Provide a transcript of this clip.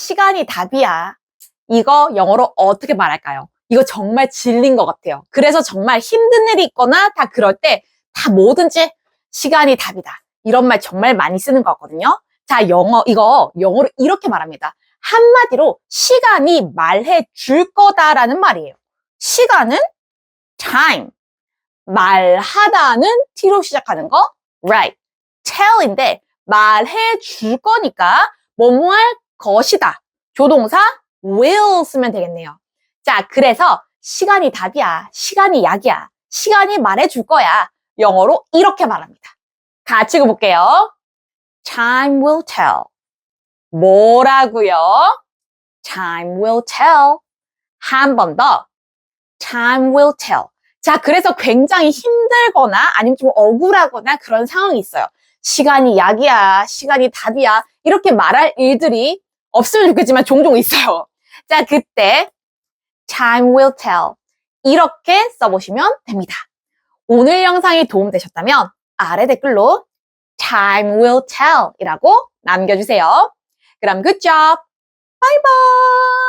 시간이 답이야. 이거 영어로 어떻게 말할까요? 이거 정말 질린 것 같아요. 그래서 정말 힘든 일이 있거나 다 그럴 때 다 뭐든지 시간이 답이다. 이런 말 정말 많이 쓰는 것 같거든요. 자, 영어, 이거 영어로 이렇게 말합니다. 한마디로 시간이 말해 줄 거다라는 말이에요. 시간은 time. 말하다는 t로 시작하는 거 right. tell인데 말해 줄 거니까 뭐뭐 할 것이다. 조동사 will 쓰면 되겠네요. 자, 그래서 시간이 답이야. 시간이 약이야. 시간이 말해 줄 거야. 영어로 이렇게 말합니다. 같이 읽어볼게요. Time will tell. 뭐라고요? Time will tell. 한 번 더. Time will tell. 자, 그래서 굉장히 힘들거나 아니면 좀 억울하거나 그런 상황이 있어요. 시간이 약이야, 시간이 답이야. 이렇게 말할 일들이 없으면 좋겠지만 종종 있어요. 자, 그때 time will tell. 이렇게 써보시면 됩니다. 오늘 영상이 도움되셨다면 아래 댓글로 time will tell 이라고 남겨주세요. 그럼 good job! 바이바이!